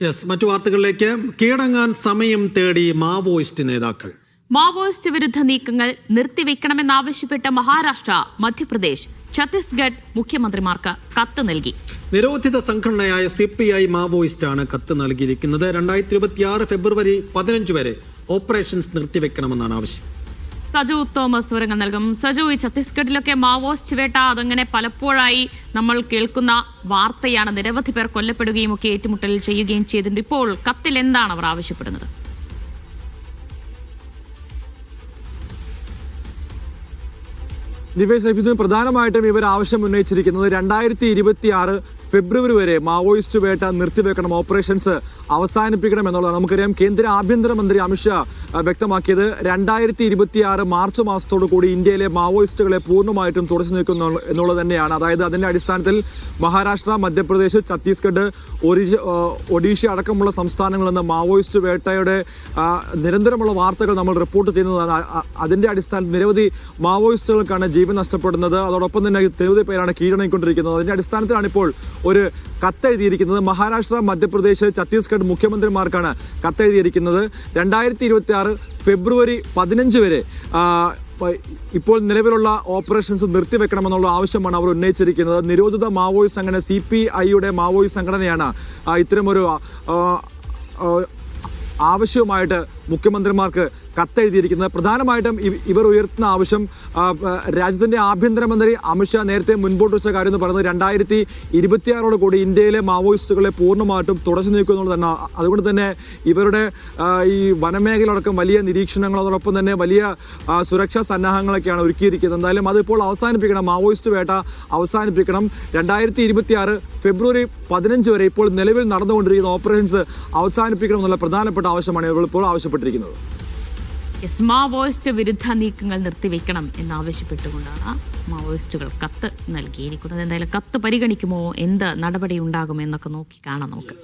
Yes മറ്റു വാർത്തകളിലേക്ക്. കീഴടങ്ങാൻ സമയം തേടി മാവോയിസ്റ്റ് നേതാക്കൾ. മാവോയിസ്റ്റ് വിരുദ്ധ നീക്കങ്ങൾ നിർത്തിവെക്കണമെന്നാവശ്യപ്പെട്ട് മഹാരാഷ്ട്ര മധ്യപ്രദേശ് ഛത്തീസ്ഗഡ് മുഖ്യമന്ത്രിമാർക്ക് കത്ത് നൽകി. നിരോധിത സംഘടനയായ സി പി ഐ മാവോയിസ്റ്റാണ് കത്ത് നൽകിയിരിക്കുന്നത്. രണ്ടായിരത്തി ഇരുപത്തിയാറ് ഫെബ്രുവരി പതിനഞ്ച് വരെ ഓപ്പറേഷൻസ് നിർത്തിവെക്കണമെന്നാണ് ആവശ്യം. സജു തോമസ് വിവരങ്ങൾ നൽകും. സജു ഈ ഛത്തീസ്ഗഡിലൊക്കെ മാവോയിസ്റ്റ് വേട്ട അതങ്ങനെ പലപ്പോഴായി നമ്മൾ കേൾക്കുന്ന വാർത്തയാണ്. നിരവധി പേർ കൊല്ലപ്പെടുകയും ഒക്കെ ഏറ്റുമുട്ടൽ ചെയ്യുകയും ചെയ്തിട്ടുണ്ട്. ഇപ്പോൾ കത്തിൽ എന്താണ് അവർ ആവശ്യപ്പെടുന്നത്? ദിവ്യ സൈഫുദ്ദീൻ പ്രധാനമായിട്ടും ഇവർ ആവശ്യം ഉന്നയിച്ചിരിക്കുന്നത് രണ്ടായിരത്തി ഇരുപത്തി ആറ് ഫെബ്രുവരി വരെ മാവോയിസ്റ്റ് വേട്ട നിർത്തിവെക്കണം. ഓപ്പറേഷൻസ് അവസാനിപ്പിക്കണം എന്നുള്ളതാണ്. നമുക്കറിയാം കേന്ദ്ര ആഭ്യന്തരമന്ത്രി അമിത്ഷാ വ്യക്തമാക്കിയത് രണ്ടായിരത്തി ഇരുപത്തി ആറ് മാർച്ച് മാസത്തോടു കൂടി ഇന്ത്യയിലെ മാവോയിസ്റ്റുകളെ പൂർണമായിട്ടും തുടച്ചു നീക്കുന്നു എന്നുള്ളത് തന്നെയാണ്. അതായത് അതിന്റെ അടിസ്ഥാനത്തിൽ മഹാരാഷ്ട്ര മധ്യപ്രദേശ് ഛത്തീസ്ഗഡ് ഒറീഷ ഒഡീഷ അടക്കമുള്ള സംസ്ഥാനങ്ങളിൽ നിന്ന് മാവോയിസ്റ്റ് വേട്ടയുടെ നിരന്തരമുള്ള വാർത്തകൾ നമ്മൾ റിപ്പോർട്ട് ചെയ്യുന്നതാണ്. അ- അ- അതിന്റെ അടിസ്ഥാനത്തിൽ നിരവധി മാവോയിസ്റ്റുകൾക്കാണ് ജീവൻ നഷ്ടപ്പെടുന്നത്. അതോടൊപ്പം തന്നെ നിരവധി പേരാണ് കീഴടങ്ങിക്കൊണ്ടിരിക്കുന്നത്. അതിന്റെ അടിസ്ഥാനത്തിലാണ് ഇപ്പോൾ ഒരു കത്തെഴുതിയിരിക്കുന്നത് മഹാരാഷ്ട്ര മധ്യപ്രദേശ് ഛത്തീസ്ഗഡ് മുഖ്യമന്ത്രിമാർക്കാണ് കത്തെഴുതിയിരിക്കുന്നത്. രണ്ടായിരത്തി ഇരുപത്തി ആറ് ഫെബ്രുവരി പതിനഞ്ച് വരെ ഇപ്പോൾ നിലവിലുള്ള ഓപ്പറേഷൻസ് നിർത്തിവെക്കണമെന്നുള്ള ആവശ്യമാണ് അവർ ഉന്നയിച്ചിരിക്കുന്നത്. നിരോധിത മാവോയി സംഘടന സി പി ഐയുടെ മാവോയിസ്റ്റ് സംഘടനയാണ് ഇത്തരമൊരു ആവശ്യവുമായിട്ട് മുഖ്യമന്ത്രിമാർക്ക് കത്തെഴുതിയിരിക്കുന്നത്. പ്രധാനമായിട്ടും ഇവർ ഉയർത്തുന്ന ആവശ്യം രാജ്യത്തിന്റെ ആഭ്യന്തരമന്ത്രി അമിത്ഷാ നേരത്തെ മുൻപോട്ട് വെച്ച കാര്യം എന്ന് പറയുന്നത് രണ്ടായിരത്തി ഇരുപത്തിയാറോട് കൂടി ഇന്ത്യയിലെ മാവോയിസ്റ്റുകളെ പൂർണമായിട്ടും തുടച്ചു നീക്കുക എന്നുള്ളത് തന്നെ. അതുകൊണ്ട് തന്നെ ഇവരുടെ ഈ വനമേഖലയടക്കം വലിയ നിരീക്ഷണങ്ങൾ അതോടൊപ്പം തന്നെ വലിയ സുരക്ഷാ സന്നാഹങ്ങളൊക്കെയാണ് ഒരുക്കിയിരിക്കുന്നത്. എന്തായാലും അതിപ്പോൾ അവസാനിപ്പിക്കണം. മാവോയിസ്റ്റ് വേട്ട അവസാനിപ്പിക്കണം. രണ്ടായിരത്തി ഇരുപത്തിയാറ് ഫെബ്രുവരി പതിനഞ്ച് വരെ ഇപ്പോൾ നിലവിൽ നടന്നുകൊണ്ടിരിക്കുന്ന ഓപ്പറേഷൻസ് അവസാനിപ്പിക്കണം എന്നുള്ള പ്രധാനപ്പെട്ട ആവശ്യമാണ് ഇവർ ഇപ്പോൾ ആവശ്യപ്പെട്ടിരിക്കുന്നത്. യെസ് മാവോയിസ്റ്റ് വിരുദ്ധ നീക്കങ്ങൾ നിർത്തിവെക്കണം എന്നാവശ്യപ്പെട്ടുകൊണ്ടാണ് മാവോയിസ്റ്റുകൾ കത്ത് നൽകിയിരിക്കുന്നത്. എന്തായാലും കത്ത് പരിഗണിക്കുമോ? എന്ത് നടപടി ഉണ്ടാകുമെന്നൊക്കെ നോക്കി കാണാം നമുക്ക്.